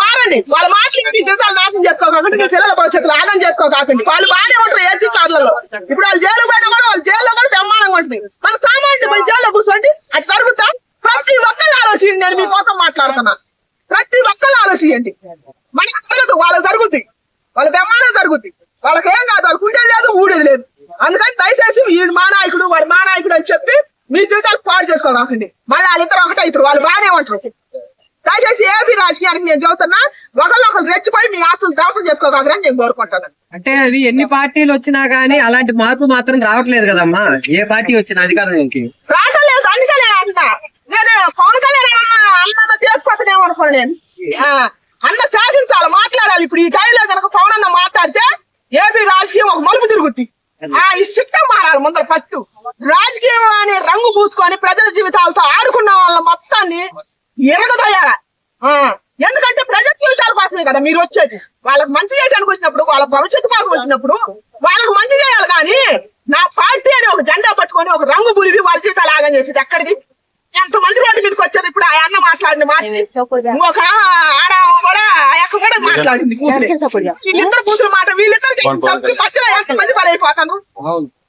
మారండి. వాళ్ళ మాటలు జీవితాలు నాశనం చేసుకోకండి పిల్లల భవిష్యత్తులో ఆగం చేసుకోకండి వాళ్ళు బాగానే ఉంటారు ఏసీ కార్లలో. ఇప్పుడు వాళ్ళు జైలు పోయినా కూడా వాళ్ళు జైల్లో కూడా బ్రహ్మాండంగా ఉంటుంది. మన సామాన్యుడు పోయి జైల్లో కూర్చోండి అటు జరుగుతా ప్రతి ఒక్కరు ఆలోచించండి. నేను మీకోసం మాట్లాడుతున్నా. ప్రతి ఒక్కరు ఆలోచించండి. మనకు జరగదు వాళ్ళకి జరుగుద్ది. వాళ్ళ బ్రహ్మాండం జరుగుద్ది. వాళ్ళకి ఏం కాదు వాళ్ళకి ఉండేది లేదు ఊడేది లేదు. అందుకని దయచేసి వీడు మా నాయకుడు వాడు మా నాయకుడు అని చెప్పి మీ జీవితాలు పాడు చేసుకోకండి మళ్ళీ వాళ్ళిద్దరు ఒకటే ఇద్దరు వాళ్ళు బాగానే ఉంటారు. దయచేసి ఏపీ రాజకీయానికి నేను చెబుతున్నా? ఒకళ్ళొకరు రెచ్చిపోయి మీ ఆస్తులు ధ్వంసం చేసుకోగలరని నేను కోరుకుంటాను. అంటే అవి ఎన్ని పార్టీలు వచ్చినా గానీ అలాంటి మార్పు మాత్రం రావట్లేదు కదమ్మా. ఏ పార్టీ వచ్చిన అధికారంలోకి. రావటం లేదు అందుకనే అంటున్నా. నేను పవన్ కళ్యాణ్ అన్న చేసుకొచ్చనేమో అనుకోండి. అన్న శాసించాలి మాట్లాడాలి. ఇప్పుడు ఈ టైంలో కనుక పవన్ అన్న మాట్లాడితే ఏపీ రాజకీయం ఒక మలుపు తిరుగుద్ది. ఆ ఈ సిస్టమ్ మారాలి ముందర ఫస్ట్ రాజకీయం అనే రంగు పూసుకొని ప్రజల జీవితాలతో ఆడుకున్న వాళ్ళ మొత్తాన్ని ఎరగదోయాల ఆ, ఎందుకంటే ప్రజల కోసమే కదా మీరు వచ్చేది. వాళ్ళకి మంచి చేయడానికి వచ్చినప్పుడు వాళ్ళ భవిష్యత్తు కోసం వచ్చినప్పుడు వాళ్ళకి మంచి చేయాలి కానీ నా పార్టీ అని ఒక జెండా పట్టుకొని ఒక రంగు పులివి వాళ్ళ జీవితాలు ఆగం చేసేది ఎక్కడిది? ఎంత మంది రోడ్డు మీదకి వచ్చారు? ఇప్పుడు ఆ అన్న మాట్లాడిన మాట. ఇంకొక ఆడ కూడా ఆ అక్క కూడా మాట్లాడింది కూతురు. వీళ్ళిద్దరు కూతురు మాట వీళ్ళిద్దరు చేసిన మధ్యలో ఎంత మంది బలైపోతాను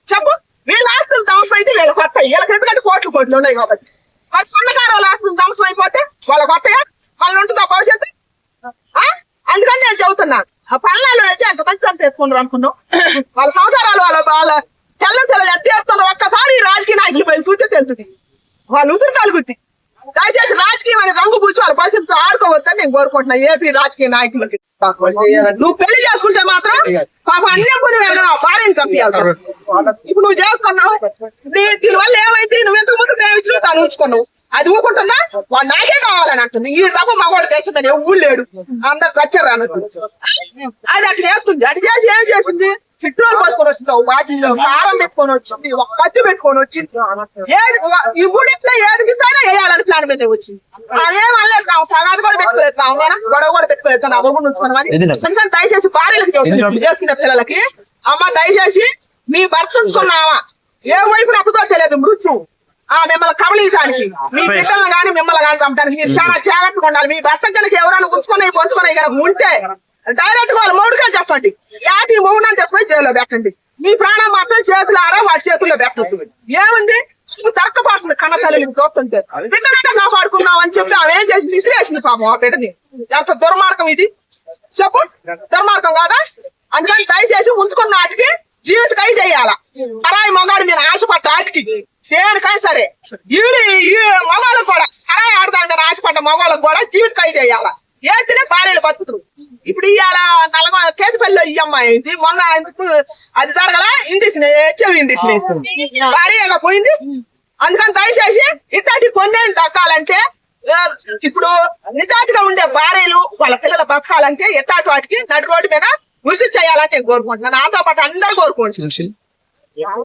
చెప్పు. వీళ్ళ ఆస్తులు ధ్వంసం అయితే వీళ్ళకి వస్తాయి. వీళ్ళకి ఎందుకంటే కోట్లు కోట్లు ఉన్నాయి కాబట్టి. మరి సన్నకారు వాళ్ళ ఆస్తులు ధ్వంసం అయిపోతే వాళ్ళకి వస్తాయా వాళ్ళు ఉంటుందా భవిష్యత్తు ఆ? అందుకని నేను చెబుతున్నా ఆ పల్లాలు అయితే అంత మంచి అనుకున్నాం. వాళ్ళ సంసారాలు వాళ్ళ వాళ్ళ తెల్ల పిల్లలు ఎట్టేస్తున్నారు ఒక్కసారి రాజకీయ నాయకులు పోయి చూస్తే తెలుస్తుంది. వాళ్ళు ఉసురు కలుగుద్ది దయచేసి రాజకీయం అని రంగు పూసి వాళ్ళ భవిష్యత్తు ఆడుకోవచ్చని నేను కోరుకుంటున్నా. ఏపీ రాజకీయ నాయకులకి. నువ్వు పెళ్ళి చేసుకుంటే మాత్రం పాప అన్యం కొని వెళ్ళిన భార్యని చంపించాలి ఇప్పుడు నువ్వు చేసుకున్నావు. నీ- దీనివల్ల ఏమైతే నువ్వు ఎంతకు ముందు ప్రేమించిన తను ఉంచుకున్నావు? అది ఊకుంటుందా? వాడు నాకే కావాలని అంటుంది. ఈ తప్ప మగవాడు దేశం మీద ఊళ్ళు లేడు. అందరు చచ్చారు అన్నట్టు అది అట్లా చేస్తుంది. అటు చేసి ఏం చేసింది? పెట్రోల్ పోసుకొని వచ్చింది. ఒక బాటిల్లో కారం పెట్టుకొని వచ్చింది. ఒక కత్తి పెట్టుకొని వచ్చింది. ఏది ఈ ఊడిట్లో ఏది అయినా వేయాలని ప్లాన్ మీద వచ్చింది. అవేం అనలేదు కావు. తగాది కూడా పెట్టుకోలేదు కావు. నేను గొడవ కూడా పెట్టుకోలేదు. నా అవ్వకుండా ఉంచుకున్నామని అందుకని దయచేసి భార్యలకు చెబుతున్నాను ఇప్పుడు చేసుకునే పిల్లలకి. అమ్మ దయచేసి మీ భర్త ఉంచుకున్నావా? ఏ వైపు నచ్చదో తెలియదు. మృత్యు ఆ మిమ్మల్ని కబలియటానికి మీ బిడ్డలను కానీ మిమ్మల్ని కానీ చంపడానికి. మీరు చాలా జాగ్రత్తగా ఉండాలి. మీ భర్త కనుక ఎవరైనా ఉంచుకొని పంచుకొని కనుక ఉంటే డైరెక్ట్గా వాళ్ళ మౌడిగా చెప్పండి. యాటి మౌనాన్ని తీసుకొని జైల్లో పెట్టండి. మీ ప్రాణం మాత్రం చేతులు ఆరా వాటి చేతుల్లో పెట్టద్దు. ఏముంది? దక్కపాడుతుంది కన్న తల్లిని చూస్తుంటే బిడ్డనైనా కాపాడుకుందాం అని చెప్పి ఆమె ఏం చేసి విసిరేసింది పాపం ఆ బిడ్డని. ఎంత దుర్మార్గం ఇది? చెప్పు. దుర్మార్గం కాదా? అందుకని దయచేసి ఉంచుకున్న వాటికి జీవితకై చేయాల. అరాయి మగాడు మీరు ఆశపడ్డ వాటికి. దేనికై సరే. ఈడి ఈ మగాళ్ళకు కూడా అరాయి ఆడదాని మీద ఆశపడ్డ మగాళ్ళకు కూడా జీవిత ఖైదు చేయాల ఏతినే భార్యలు బతుకుతురు. ఇప్పుడు ఇవాళ నలగ కేసుపల్లిలో ఈ అమ్మాయి అయింది. మొన్న ఎందుకు అది జరగల? ఇండిస్ చెవి ఇండిస్ భార్యగా పోయింది? అందుకని దయచేసి ఇట్లాంటి కొన్ని దక్కాలంటే ఇప్పుడు నిజాతిగా ఉండే భార్యలు వాళ్ళ పిల్లల బతకాలంటే ఎట్టాటి వాటికి నడి రోడ్డు మీద కృషి చేయాలని నేను కోరుకుంటున్నాను. నాతో పాటు అందరు కోరుకుంటున్నాను